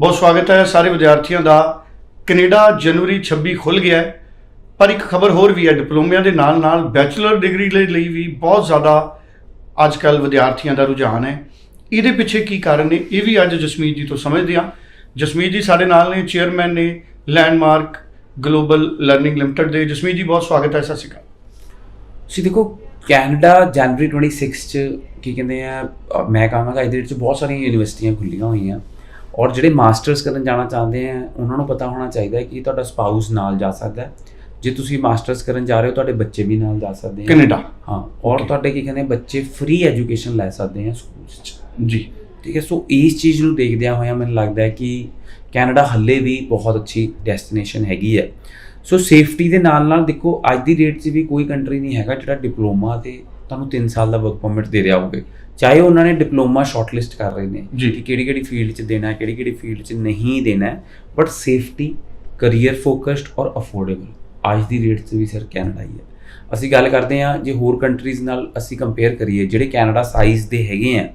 ਬਹੁਤ ਸਵਾਗਤ ਹੈ ਸਾਰੇ ਵਿਦਿਆਰਥੀਆਂ ਦਾ। ਕੈਨੇਡਾ ਜਨਵਰੀ 26 ਖੁੱਲ ਗਿਆ ਹੈ, ਪਰ ਇੱਕ ਖਬਰ ਹੋਰ ਵੀ ਹੈ, ਡਿਪਲੋਮਿਆਂ ਦੇ ਨਾਲ ਨਾਲ ਬੈਚਲਰ ਡਿਗਰੀ ਲਈ ਲਈ ਵੀ ਬਹੁਤ ਜ਼ਿਆਦਾ ਅੱਜ ਕੱਲ ਵਿਦਿਆਰਥੀਆਂ ਦਾ ਰੁਝਾਨ ਹੈ। ਇਹਦੇ ਪਿੱਛੇ ਕੀ ਕਾਰਨ ਨੇ, ਇਹ ਵੀ ਅੱਜ ਜਸਮੀਤ ਜੀ ਤੋਂ ਸਮਝਦੇ ਹਾਂ। ਜਸਮੀਤ ਜੀ ਸਾਡੇ ਨਾਲ ਨੇ, ਚੇਅਰਮੈਨ ਨੇ, ਲੈਂਡਮਾਰਕ ਗਲੋਬਲ ਲਰਨਿੰਗ ਲਿਮਟਿਡ ਦੇ। ਜਸਮੀਤ ਜੀ, ਬਹੁਤ ਸਵਾਗਤ ਹੈ, ਸਤਿ ਸ਼੍ਰੀ ਅਕਾਲ। ਤੁਸੀਂ ਦੇਖੋ, ਕੈਨੇਡਾ ਜਨਵਰੀ 26 ਚ ਕੀ ਕਹਿੰਦੇ ਆ ਮੈਂ ਕਹਾਂਗਾ, ਇਹਦੇ ਵਿੱਚ ਬਹੁਤ ਸਾਰੀਆਂ ਯੂਨੀਵਰਸਿਟੀਆਂ ਖੁੱਲੀਆਂ ਹੋਈਆਂ। ਔਰ ਜਿਹੜੇ ਮਾਸਟਰਸ ਕਰਨ ਜਾਣਾ ਚਾਹੁੰਦੇ ਆ ਉਹਨਾਂ ਨੂੰ ਪਤਾ ਹੋਣਾ ਚਾਹੀਦਾ ਹੈ ਕਿ ਤੁਹਾਡਾ ਸਪਾਊਸ ਨਾਲ ਜਾ ਸਕਦਾ ਹੈ। ਜੇ ਤੁਸੀਂ ਮਾਸਟਰਸ ਕਰਨ ਜਾ ਰਹੇ ਹੋ ਤੁਹਾਡੇ ਬੱਚੇ ਵੀ ਨਾਲ ਜਾ ਸਕਦੇ ਆ। ਕੈਨੇਡਾ। ਹਾਂ ਔਰ. ਤੁਹਾਡੇ ਕੀ ਕਹਿੰਦੇ ਬੱਚੇ ਫ੍ਰੀ ਐਜੂਕੇਸ਼ਨ ਲੈ ਸਕਦੇ ਆ ਸਕੂਲਸ ਚ। ਜੀ। ਠੀਕ ਹੈ ਸੋ ਇਸ ਚੀਜ਼ ਨੂੰ ਦੇਖਦਿਆਂ ਹੋਇਆਂ ਮੈਨੂੰ ਲੱਗਦਾ ਹੈ ਕਿ ਕੈਨੇਡਾ ਹੱਲੇ ਵੀ ਬਹੁਤ ਅੱਛੀ ਡੈਸਟੀਨੇਸ਼ਨ ਹੈਗੀ ਹੈ। ਸੋ ਸੇਫਟੀ ਦੇ ਨਾਲ ਨਾਲ ਦੇਖੋ ਅੱਜ ਦੀ ਡੇਟ 'ਚ ਵੀ ਕੋਈ ਕੰਟਰੀ ਨਹੀਂ ਹੈਗਾ ਜਿਹੜਾ ਡਿਪਲੋਮਾ ਤੇ ਤੁਹਾਨੂੰ 3 ਸਾਲ ਦਾ ਵਰਕ ਪਰਮਿਟ ਦੇ ਰਿਹਾ ਹੋਵੇ। ਚਾਹੇ ਉਹਨਾਂ ਨੇ ਡਿਪਲੋਮਾ ਸ਼ਾਰਟਲਿਸਟ ਕਰ ਰਹੇ ਨੇ। ਕਿ ਕਿਹੜੀ ਕਿਹੜੀ ਫੀਲਡ 'ਚ ਦੇਣਾ ਹੈ ਕਿਹੜੀ ਕਿਹੜੀ ਫੀਲਡ 'ਚ ਨਹੀਂ ਦੇਣਾ ਹੈ ਬਟ ਸੇਫਟੀ ਕੈਰੀਅਰ ਫੋਕਸਡ ਔਰ ਅਫੋਰਡੇਬਲ ਅੱਜ ਦੀ ਰੇਟ 'ਚ ਵੀ ਸਰ ਕੈਨੇਡਾ ਹੀ ਹੈ। ਅਸੀਂ ਗੱਲ ਕਰਦੇ ਹਾਂ ਜੇ ਹੋਰ ਕੰਟਰੀਜ਼ ਨਾਲ ਅਸੀਂ ਕੰਪੇਅਰ ਕਰੀਏ ਜਿਹੜੇ ਕੈਨੇਡਾ ਸਾਈਜ਼ ਦੇ ਹੈਗੇ ਆ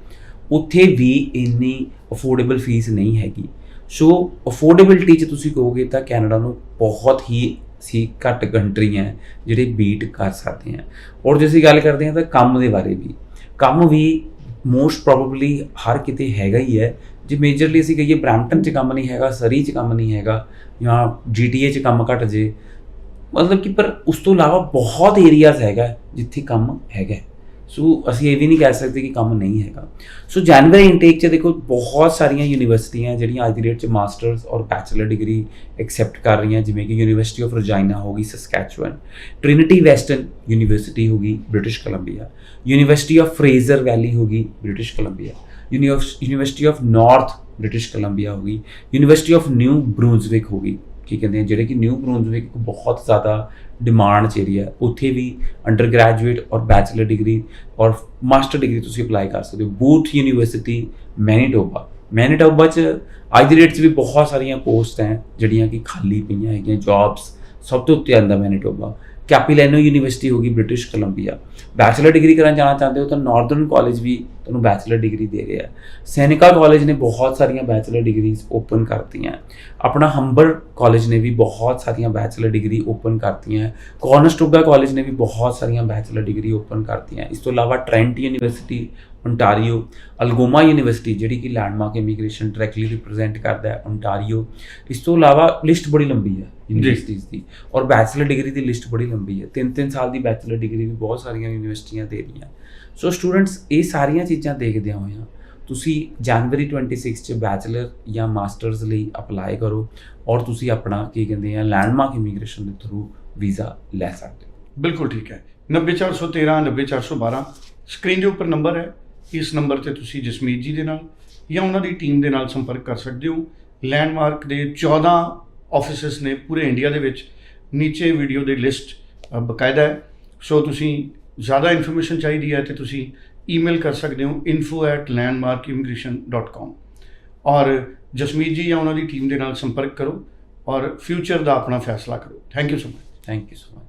ਉੱਥੇ ਵੀ ਇੰਨੀ ਅਫੋਰਡੇਬਲ ਫੀਸ ਨਹੀਂ ਹੈਗੀ। ਸੋ ਅਫੋਰਡੇਬਿਲਟੀ 'ਚ ਤੁਸੀਂ ਕਹੋਗੇ ਤਾਂ ਕੈਨੇਡਾ ਨੂੰ ਬਹੁਤ ਹੀ ਸੀ ਘੱਟ ਕੰਟਰੀਆਂ ਹੈ ਜਿਹੜੇ ਬੀਟ ਕਰ ਸਕਦੇ ਆ। ਔਰ ਜੇ ਅਸੀਂ ਗੱਲ ਕਰਦੇ ਹਾਂ ਤਾਂ ਕੰਮ ਦੇ ਬਾਰੇ ਵੀ ਕੰਮ ਵੀ ਮੋਸਟ ਪ੍ਰੋਬਬਲੀ ਹਰ ਕਿਤੇ ਹੈਗਾ ਹੀ ਹੈ। ਜੇ ਮੇਜਰਲੀ ਅਸੀਂ ਕਹੀਏ ਬ੍ਰੈਂਪਟਨ 'ਚ ਕੰਮ ਨਹੀਂ ਹੈਗਾ, ਸਰੀ 'ਚ ਕੰਮ ਨਹੀਂ ਹੈਗਾ ਜਾਂ ਜੀਟੀਏ 'ਚ ਕੰਮ ਘੱਟ ਜੇ, ਮਤਲਬ ਕਿ ਪਰ ਉਸ ਤੋਂ ਇਲਾਵਾ ਬਹੁਤ ਏਰੀਆਜ਼ ਹੈਗਾ ਜਿੱਥੇ ਕੰਮ ਹੈਗਾ। ਸੋ ਅਸੀਂ ਇਹ ਵੀ ਨਹੀਂ ਕਹਿ ਸਕਦੇ ਕਿ ਕੰਮ ਨਹੀਂ ਹੈਗਾ ਸੋ ਜਨਵਰੀ ਇਨਟੇਕ 'ਚ ਦੇਖੋ ਬਹੁਤ ਸਾਰੀਆਂ ਯੂਨੀਵਰਸਿਟੀਆਂ ਜਿਹੜੀਆਂ ਅੱਜ ਦੀ ਡੇਟ 'ਚ ਮਾਸਟਰਸ ਔਰ ਬੈਚਲਰ ਡਿਗਰੀ ਐਕਸੈਪਟ ਕਰ ਰਹੀਆਂ ਜਿਵੇਂ ਕਿ ਯੂਨੀਵਰਸਿਟੀ ਆਫ ਰਜਾਈਨਾ ਹੋਗੀ ਸਸਕੈਚੁਅਨ ਟ੍ਰਿਨਿਟੀ ਵੈਸਟਰਨ ਯੂਨੀਵਰਸਿਟੀ ਹੋਗੀ British Columbia university of Fraser Valley ਹੋਗੀ British Columbia university of North British Columbia ਹੋਗੀ ਯੂਨੀਵਰਸਿਟੀ ਆਫ ਨਿਊ ਬਰੂਨਜ਼ਵਿਕ ਹੋਗੀ ਕੀ ਕਹਿੰਦੇ ਆ, ਜਿਹੜੇ ਕਿ ਨਿਊ ਬਰੂਨਜ਼ਵਿਕ ਇੱਕ ਬਹੁਤ ਜ਼ਿਆਦਾ ਡਿਮਾਂਡ ਚ ਏਰੀਆ ਉੱਥੇ ਵੀ ਅੰਡਰ ਗ੍ਰੈਜੂਏਟ ਔਰ ਬੈਚਲਰ ਡਿਗਰੀ ਔਰ ਮਾਸਟਰ ਡਿਗਰੀ ਤੁਸੀਂ ਅਪਲਾਈ ਕਰ ਸਕਦੇ ਹੋ। ਬੂਥ ਯੂਨੀਵਰਸਿਟੀ ਮੈਨੀਟੋਬਾ ਮੈਨੀਟੋਬਾ ਚ ਅੱਜ ਦੀ ਡੇਟ 'ਚ ਵੀ ਬਹੁਤ ਸਾਰੀਆਂ ਪੋਸਟ ਹੈ, ਜਿਹੜੀਆਂ ਕਿ ਖਾਲੀ ਪਈਆਂ ਹੈਗੀਆਂ ਜੌਬਸ ਸਭ ਤੋਂ ਉੱਤੇ ਆਂਦਾ ਮੈਨੀਟੋਬਾ ਕੈਪੀਲੈਨੋ ਯੂਨੀਵਰਸਿਟੀ ਹੋਗੀ ਬ੍ਰਿਟਿਸ਼ ਕੋਲੰਬੀਆ ਬੈਚਲਰ ਡਿਗਰੀ ਕਰਨ ਜਾਣਾ ਚਾਹੁੰਦੇ ਹੋ ਤਾਂ ਨਾਰਦਰਨ ਕਾਲਜ ਵੀ ਤੁਹਾਨੂੰ ਬੈਚਲਰ ਡਿਗਰੀ ਦੇ ਰਿਹਾ। ਸੈਨਿਕਾ ਕਾਲਜ ਨੇ ਬਹੁਤ ਸਾਰੀਆਂ ਬੈਚਲਰ ਡਿਗਰੀਜ਼ ਓਪਨ ਕਰਤੀਆਂ। ਆਪਣਾ ਹੰਬਰ ਕਾਲਜ ਨੇ ਵੀ ਬਹੁਤ ਸਾਰੀਆਂ ਬੈਚਲਰ ਡਿਗਰੀ ਓਪਨ ਕਰਤੀਆਂ। ਹੈ ਕੌਰਨਸਟੋਗਾ ਕਾਲਜ ਨੇ ਵੀ ਬਹੁਤ ਸਾਰੀਆਂ ਬੈਚਲਰ ਡਿਗਰੀ ਓਪਨ ਕਰਤੀਆਂ। ਇਸ ਤੋਂ ਇਲਾਵਾ Trent University ontario Algoma University ਜਿਹੜੀ ਕਿ ਲੈਂਡਮਾਰਕ ਇਮੀਗ੍ਰੇਸ਼ਨ ਡਾਇਰੈਕਟਲੀ ਰਿਪਰੈਜ਼ੈਂਟ ਕਰਦਾ ਹੈ ontario ਇਸ ਤੋਂ ਇਲਾਵਾ ਲਿਸਟ ਬੜੀ ਲੰਬੀ ਹੈ ਯੂਨੀਵਰਸਿਟੀਜ਼ ਦੀ ਔਰ ਬੈਚਲਰ ਡਿਗਰੀ ਦੀ ਲਿਸਟ ਬੜੀ ਲੰਬੀ ਹੈ। ਤਿੰਨ ਤਿੰਨ ਸਾਲ ਦੀ ਬੈਚਲਰ ਡਿਗਰੀ ਵੀ ਬਹੁਤ ਸਾਰੀਆਂ ਯੂਨੀਵਰਸਿਟੀਆਂ ਦੇ ਰਹੀਆਂ। ਸੋ ਸਟੂਡੈਂਟਸ ਇਹ ਸਾਰੀਆਂ ਚੀਜ਼ਾਂ ਦੇਖਦਿਆਂ ਹੋਇਆਂ ਤੁਸੀਂ ਜਨਵਰੀ 26 ਚ ਬੈਚਲਰ ਜਾਂ ਮਾਸਟਰਸ ਲਈ ਅਪਲਾਈ ਕਰੋ ਔਰ ਤੁਸੀਂ ਆਪਣਾ ਕੀ ਕਹਿੰਦੇ ਆ ਲੈਂਡਮਾਰਕ ਇਮੀਗ੍ਰੇਸ਼ਨ ਦੇ ਥਰੂ ਵੀਜ਼ਾ ਲੈ ਸਕਦੇ ਹੋ। ਬਿਲਕੁਲ ਠੀਕ ਹੈ। 90413 90412 ਸਕਰੀਨ ਦੇ ਉੱਪਰ ਨੰਬਰ ਹੈ। ਇਸ ਨੰਬਰ ਤੇ ਤੁਸੀਂ ਜਸਮੀਤ ਜੀ ਦੇ ਨਾਲ ਜਾਂ ਉਹਨਾਂ ਦੀ ਟੀਮ ਦੇ ਨਾਲ ਸੰਪਰਕ ਕਰ ਸਕਦੇ ਹੋ। ਲੈਂਡਮਾਰਕ ਦੇ 14 ਆਫਿਸਿਸ ਨੇ ਪੂਰੇ ਇੰਡੀਆ ਦੇ ਵਿੱਚ ਨੀਚੇ ਵੀਡੀਓ ਦੀ ਲਿਸਟ ਬਕਾਇਦਾ ਹੈ। ਸੋ ਤੁਸੀਂ ਜ਼ਿਆਦਾ ਇਨਫੋਰਮੇਸ਼ਨ ਚਾਹੀਦੀ ਹੈ ਤੇ ਤੁਸੀਂ ਈਮੇਲ ਕਰ ਸਕਦੇ ਹੋ info@landmarkimmigration.com ਔਰ ਜਸਮੀਤ ਜੀ ਜਾਂ ਉਹਨਾਂ ਦੀ ਟੀਮ ਦੇ ਨਾਲ ਸੰਪਰਕ ਕਰੋ ਔਰ ਫਿਊਚਰ ਦਾ ਆਪਣਾ ਫੈਸਲਾ ਕਰੋ। Thank you so much thank you so much